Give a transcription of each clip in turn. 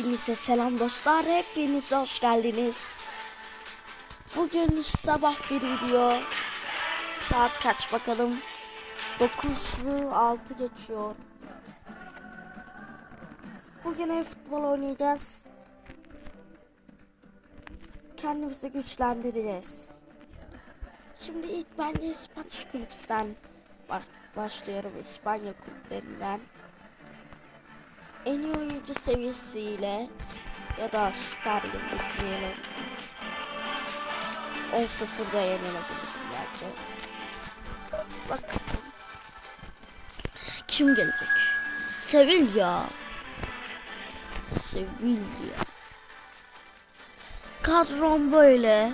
Hepinize selam dostlar. Hepiniz hoş geldiniz. Bugün sabah bir video. Saat kaç bakalım? 9'lu 6 geçiyor. Bugün ev futbol oynayacağız. Kendimizi güçlendireceğiz. Şimdi ilk bence İspanyol kulüpten başlıyorum. İspanya kulüplerinden en iyi oyuncu seviyesiyle ya da star yıldız diyelim. 10-0'da yenilebiliriz belki. Bak. Kim gelecek? Sevilla. Sevilla. Kadrom böyle.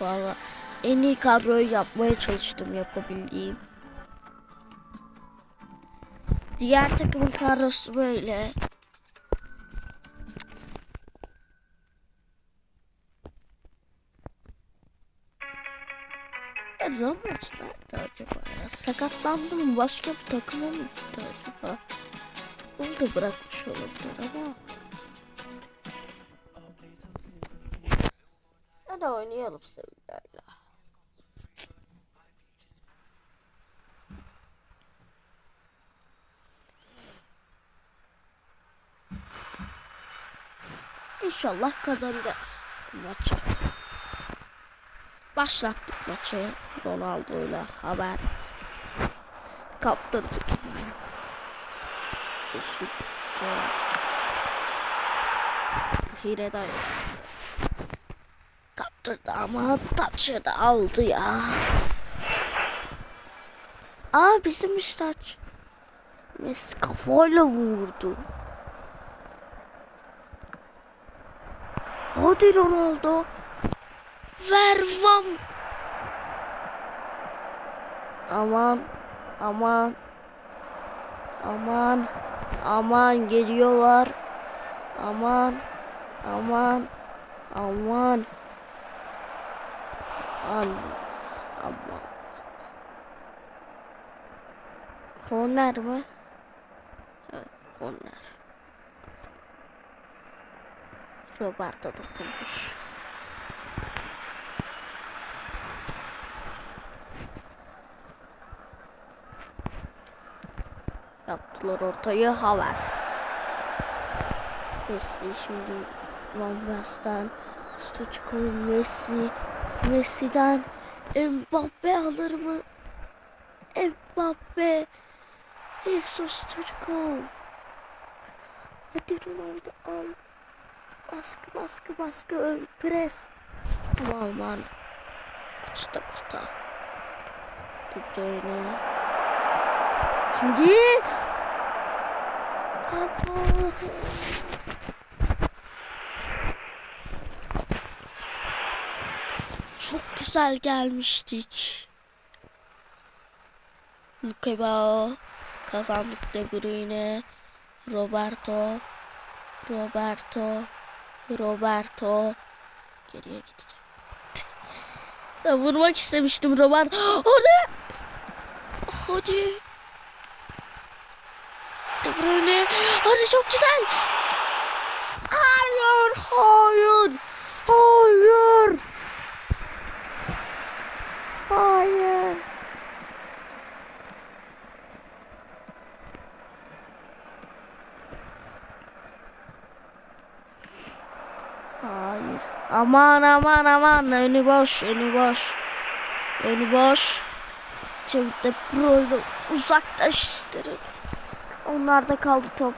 Valla en iyi kadroyu yapmaya çalıştım yapabildiğim. Diğer takımın kadrosu böyle. Ya Ramos nerede acaba ya? Sakatlandı mı? Başka bir takıma mı gitti acaba? Onu da bırakmış olabilir ama. Hadi oynayalım Sevilla'yla. İnşallah kazanacağız maçı. Başlattık maçı Ronaldo'yla haber. Kaptırdık. Hile de Kaptırdı ama taçı da aldı ya. Aa bizim taç. Messi kafayla vurdu. Hadi Ronaldo. Ver vam. Aman. Aman. Aman. Aman geliyorlar. Aman. Aman. Aman. Aman. Aman. Korner mi? Evet, korner. Roberto dokunmuş. Yaptılar ortayı Havers. Messi şimdi Van Basten Stoçkoy Messi Messi'den Mbappe alır mı? Mbappe Jesus Stoçkoy Hadi Ronaldo al Baskı baskı baskı ön pres. Aman aman. Kaçta kurta. De. Şimdi. Abo. Çok güzel gelmiştik. Luka Bao. Kazandık De Bruyne. Roberto. Roberto. Roberto. Geriye gideceğim. vurmak istemiştim Robert. O ne? Hadi. De Bruyne. Hadi çok güzel. Hayır. Hayır. Hayır. Hayır. Aman aman aman önü boş önü boş. Önü boş. Çabuk da pro'yu uzaklaştırın. Onlarda kaldı top.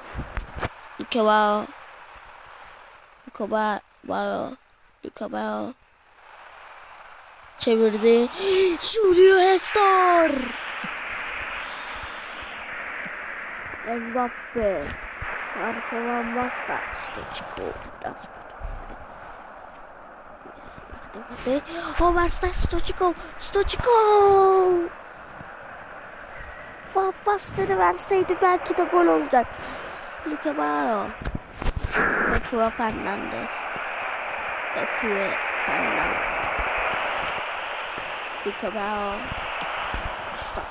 Luka Bao. Luka Bao. Luka Bao. Çevirdi. Julio Hestor. Mbappe. Arkadan bastı. İşte çıkıyor. There. Oh, what's that? Stoichiko! Stoichiko! Well, bastırı verseydi belki de gol olacak. Look at Mario. Ve Pua Fernandez. Ve Pua Fernandez. Look at Mario. Stop.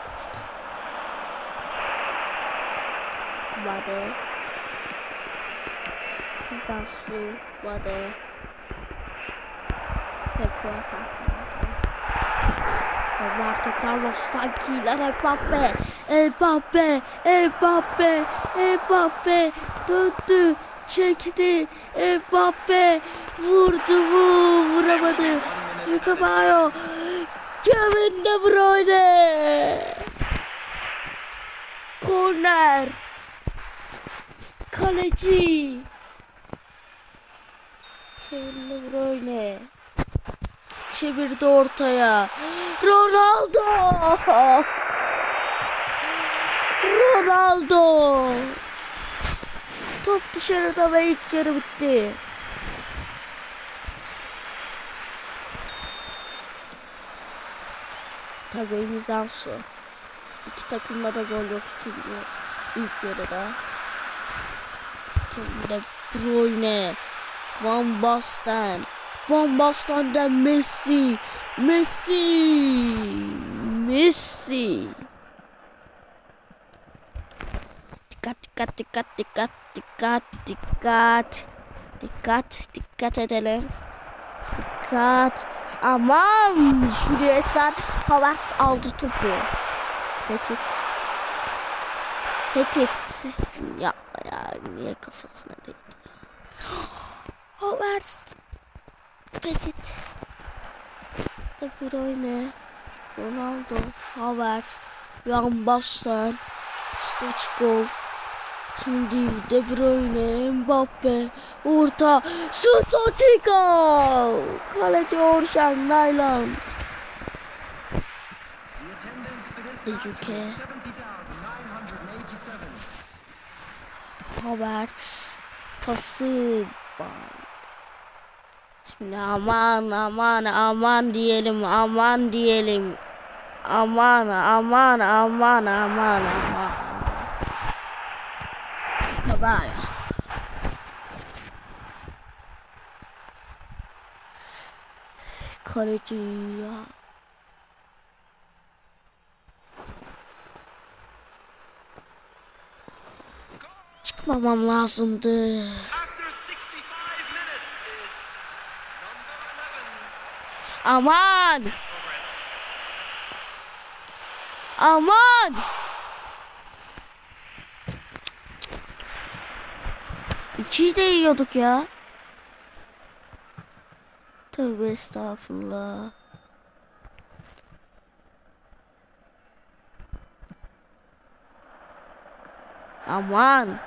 Mother. That's you, mother. Fernandez. Roberto Carlos tankiler Mbappe. Mbappe. Mbappe. Mbappe. Döndü. Çekti. Mbappe. Vurdu mu? Vuramadı. Yukabayo. Kevin De Bruyne. Korner. Kaleci. Kevin De Bruyne. Çevirdi ortaya. Ronaldo. Ronaldo. Top dışarıda ve ilk yarı bitti. Tabii mizan şu. İki takımda da gol yok iki ilk yarıda. Kevin De Bruyne. Van Basten. Van Basten'den Messi. Messi. Messi. Dikkat dikkat dikkat dikkat dikkat dikkat. Dikkat dikkat edelim. Dikkat. Aman Julio Eser Havas aldı topu. Petit. Petit. Yapma ya. Niye kafasına değdi. Havas. Petit. De Bruyne. Ronaldo. Havertz. Van Basten. Stoichkov. Şimdi De Bruyne, Mbappe, orta, Stoichkov. Kaleci Orşan Naylan. Ejuke. Havertz. Pası var. Aman aman aman diyelim aman diyelim. Aman aman aman aman aman. Kabaya. Kaleci ya. Çıkmamam lazımdı. Aman! Aman! İkiyi de yiyorduk ya. Tövbe estağfurullah. Aman.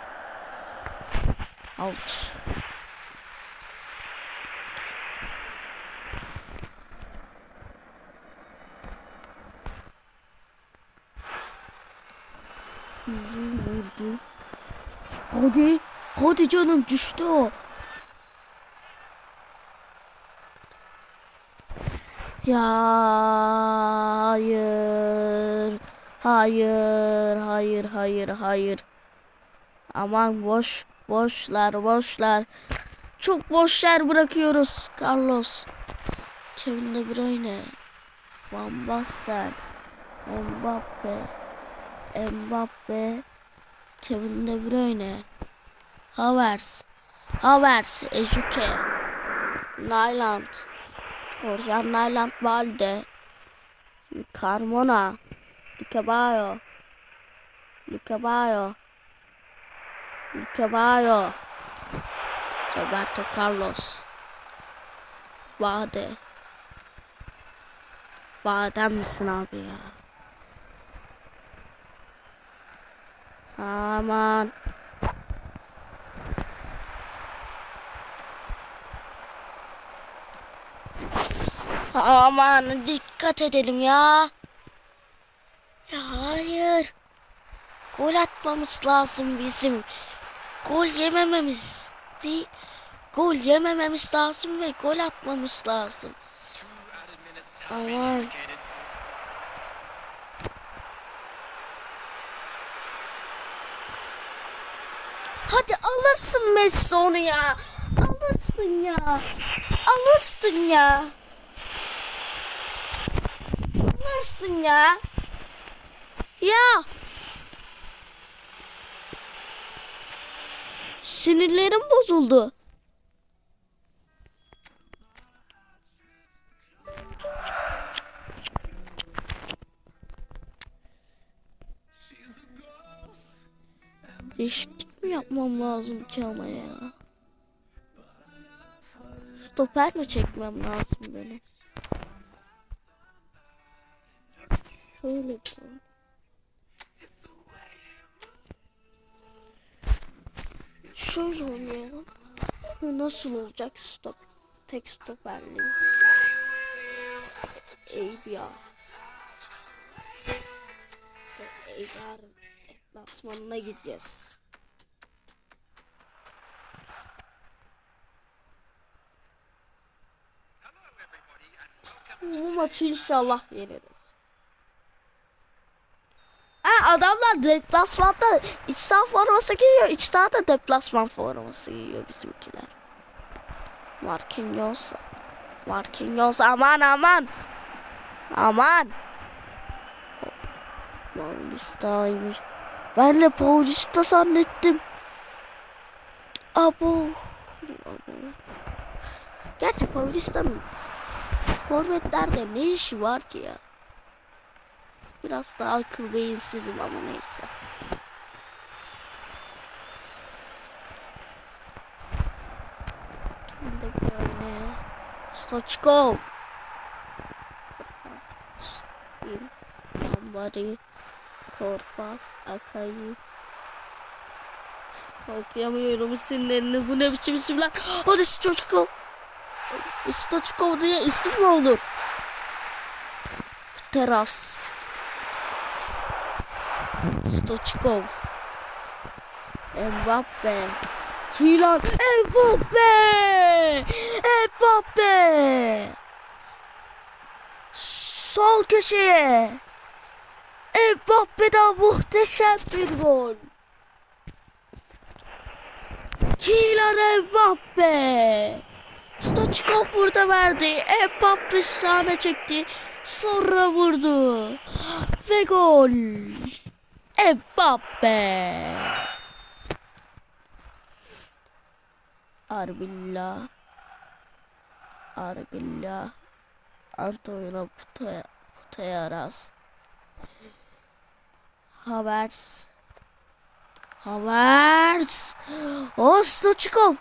Out. Yüzüm vurdu. Hadi. Hadi canım düştü o. Ya hayır. Hayır, hayır, hayır, hayır. Aman boş, boşlar, boşlar. Çok boş yer bırakıyoruz Carlos. Kevin De Bruyne. Van Basten. Mbappe. Mbappe. Kevin De Bruyne. Havertz. Havertz. Ejuke. Nyland. Orjan Nyland Balde. Carmona. Lucabayo. Lucabayo. Lucabayo. Roberto Carlos. Bade. Badem misin abi ya? Aman. Aman dikkat edelim ya. Ya hayır. Gol atmamız lazım bizim. Gol yemememiz. Gol yemememiz lazım ve gol atmamız lazım. Aman. Hadi alırsın Messi onu ya. Alırsın ya. Alırsın ya. Alırsın ya. Ya. Sinirlerim bozuldu. Mi yapmam lazım ki ama ya? Stoper mi çekmem lazım benim? Şöyle yapalım. Şöyle oynayalım. Nasıl olacak stop? Tek stoperli. Eyvah. Eyvah. Deplasmanına gideceğiz. Bu maçı inşallah yeneriz. Ha adamlar deplasmanda iç saha forması giyiyor. İç sahada deplasman forması giyiyor bizimkiler. Marquinhos. Marquinhos aman aman. Aman. Paulista'ymış. Ben de Paulista zannettim. Abo. Gerçi Paulista'nın Forvetlerde ne işi var ki ya? Biraz da akıl beyinsizim ama neyse. Şimdi böyle. Stoçkov. Somebody. Korpas. Akayi. Okuyamıyorum isimlerini. Bu ne biçim isimler? Hadi Stoçkov. Stoçkov diye isim mi olur? Teras. Stoçkov. Mbappe. Kylian Mbappe. Mbappe. Sol köşeye. Mbappe'den muhteşem bir gol. Kylian Mbappe. Stoçkov burada verdi. Mbappe sahne çekti. Sonra vurdu. Ve gol. Mbappe. Arbilla. Arbilla. Antonio Putearas. Havers. Havers. O Stoçkov.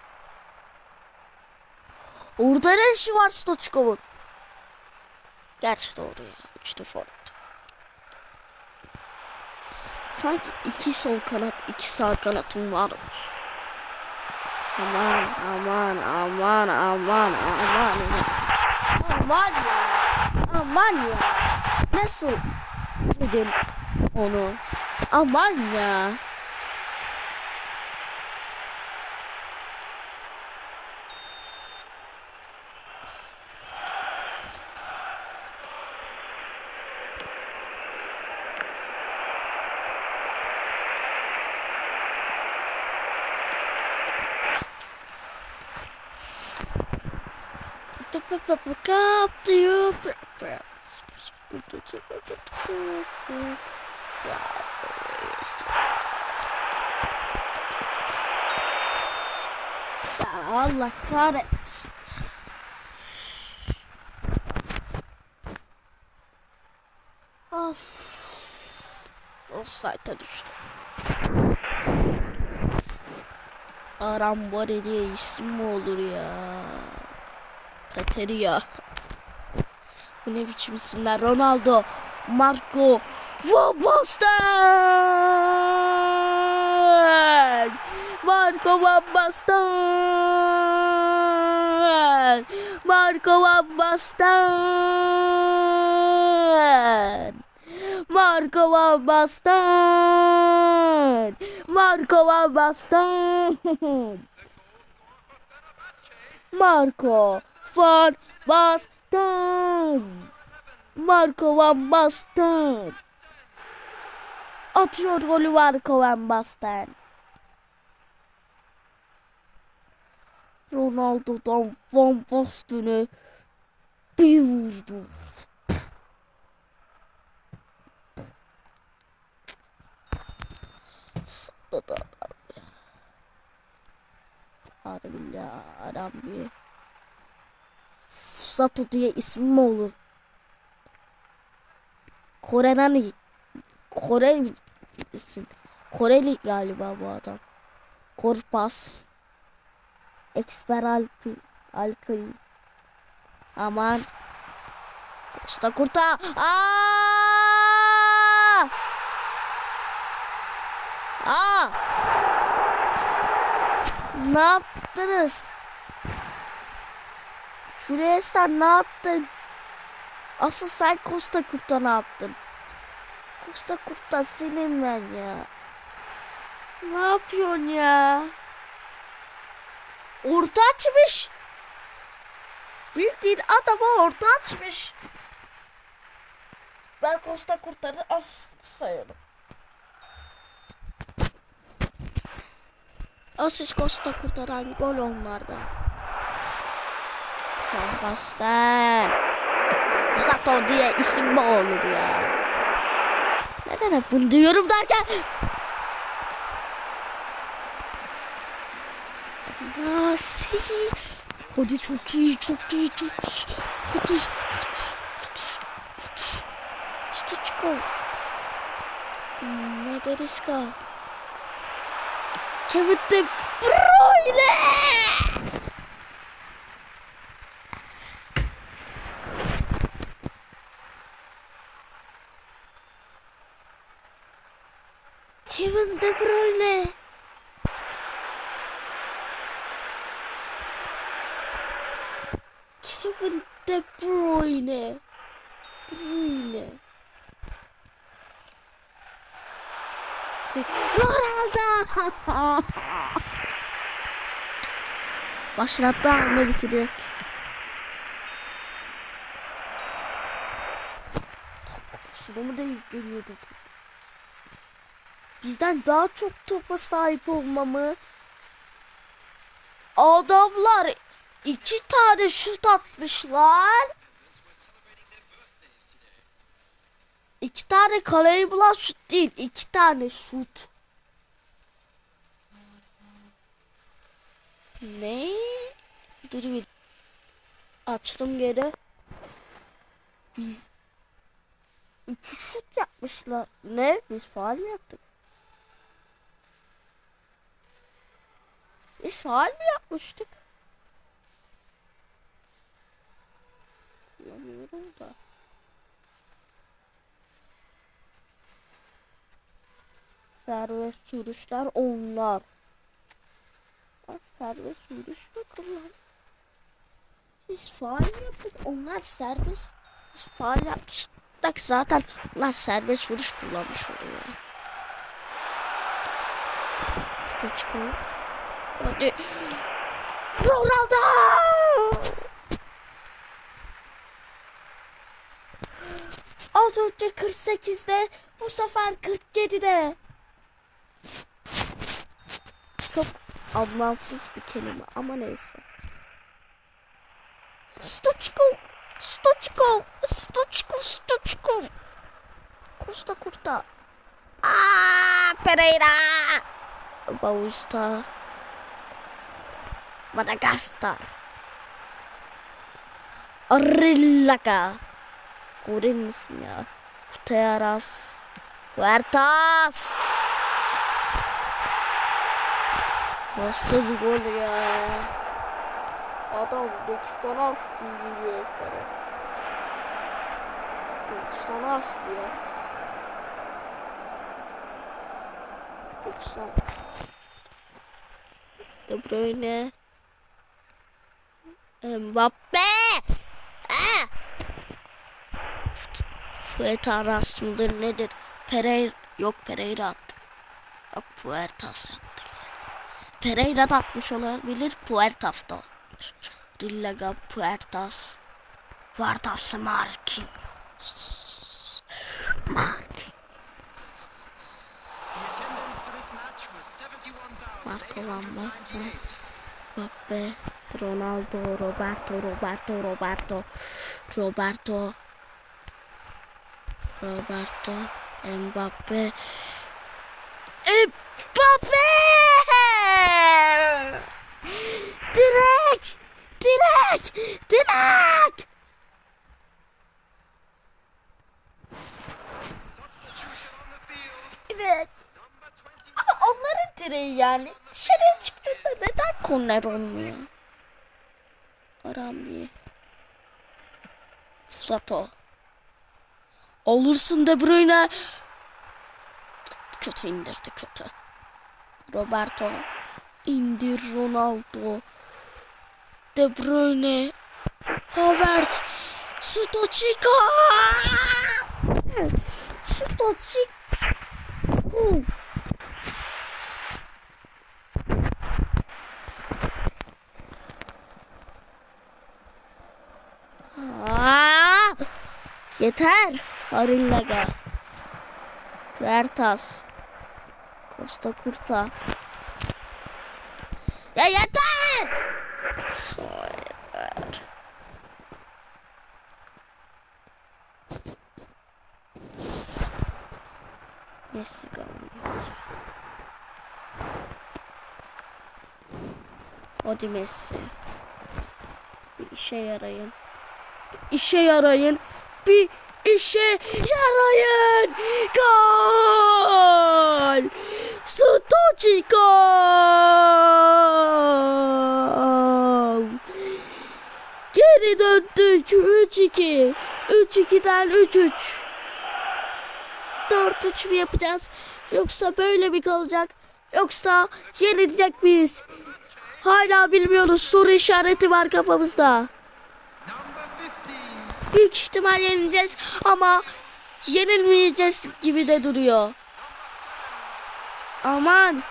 Orada ne işi var Stoçkov'un? Gerçi doğru ya. Üçlü forvet. Sanki iki sol kanat, iki sağ kanatım varmış. Aman aman aman aman aman ya. Aman ya. Aman ya. Nasıl dedim onu? Aman ya. Kapıyor. Ya Allah kahretsin. Of. Offside'a düştü. Arambari diye isim mi olur ya? Kateria. Bu ne biçim isimler? Ronaldo, Marco, Van Basten. Marco Van. Marco Van. Marco Van. Marco Van. Marco Van Basten. Marco Van Basten. Atıyor golü Marco Van Basten. Ronaldo'dan Van Basten'e bir vurdu. Salladı adam ya. Harbi ya aram bir. Sato diye isim mi olur? Kore'den Kore isim. Koreli galiba bu adam. Korpas. Eksper Alpi. Alkayı. Aman. Usta kurta. Aa! Aa! Ne yaptınız? Şuraya ne yaptın? Asıl sen Costa Kurt'a ne yaptın? Costa Kurt'a senin ben ya. Ne yapıyorsun ya? Orta açmış. Bildiğin adama orta açmış. Ben Costa Kurt'ları az sayarım. Asist Costa kurtaran gol onlarda. Kompastan. Zato diye isim mi olur ya? Neden hep bunu diyorum derken? Nasıl? Hadi çok iyi, çok iyi, çok iyi. Hadi. Stoçkov. Mederiska. Kevin De Bruyne. Kevin De Bruyne. Kevin De Bruyne. Bruyne. Ronaldo. Başlattı anda bitiriyor. Mı değil geliyordu? Bizden daha çok topa sahip olmamı adamlar iki tane şut atmışlar. İki tane kaleyi bulan şut değil. iki tane şut. Ne? Dur bir. Açtım geri. Biz iki şut yapmışlar. Ne? Biz faal yaptık? Biz faal mi yapmıştık? Bilmiyorum da. Serbest vuruşlar onlar. Bak serbest vuruş bakın lan. Biz faal yaptık. Onlar serbest biz faal yaptık zaten. Onlar serbest vuruş kullanmış oraya. İşte çıkalım. Ronaldo! Az önce 48'de bu sefer 47'de. Çok anlamsız bir kelime ama neyse. Stoçko, Stoçko, Stoçko, Stoçko. Kurta kurta. Aa, Pereira. Bausta. Madagaskar. Arillaka. Görür müsün ya? Futeras. Fuertas. Nasıl bir gol ya? Adam 90 astı sana. 90 astı ya. 90. De Bruyne. Mbappe. Ah! Fuertas mıdır nedir? Pereira yok Pereira attı. Yok Fuertas attı. Pereira da atmış olabilir. Puertas da atmış. Rillaga Puertas. Puertas match was Marco Van. 71,898. Mbappe. Ronaldo. Roberto. Roberto. Roberto. Roberto. Roberto. Mbappe. Mbappe! Direkt! Direkt! Substitution on the field. Direkt. Number 20. Ama onların direği yani. Dışarıya çıktığında neden korner olmuyor? Arambi. Sato. Olursun De Bruyne. Kötü indirdi kötü. Roberto. İndir Ronaldo. De Bruyne. Havertz. Stochika. Stochika. Aa, yeter. Harillaga. Puertas. Costa Curta. Ya yeter. Aa, yeter. Messi kalmaz. Hadi Messi. Bir işe yarayın. İşe yarayın. Bir işe yarayın. Gol! Stochiko! Geri döndük. 3-2. 3-2'den 3-3. 4-3 mü yapacağız? Yoksa böyle mi kalacak? Yoksa yenilecek miyiz? Hala bilmiyoruz. Soru işareti var kafamızda. Number 15. Büyük ihtimal yenileceğiz ama yenilmeyeceğiz gibi de duruyor. Aman. 17.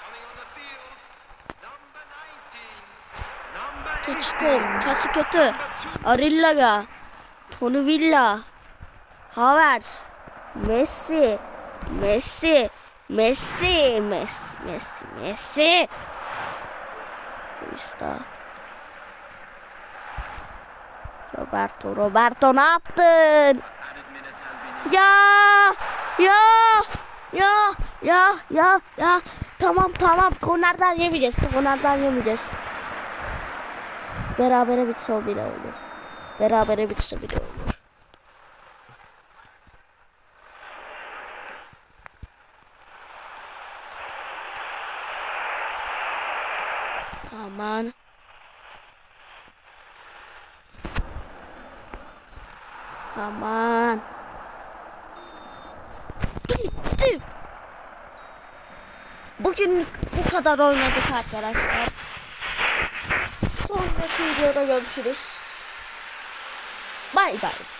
Coming on the field. Number 19. Number Çeçikov, kası kötü. Arillaga, Tony Villa, Havertz, Messi, Messi, Messi, Messi, Messi, Messi. Vista. Roberto, Roberto ne yaptın? Ya, ya, ya, ya, ya, ya. Tamam tamam kornerden yemeyeceğiz. Kornerden yemeyeceğiz. Berabere bitse o bile olur. Berabere bitse bile olur. Aman. Aman. Bitti. Bugün bu kadar oynadık arkadaşlar. Sonraki videoda görüşürüz. Bay bay.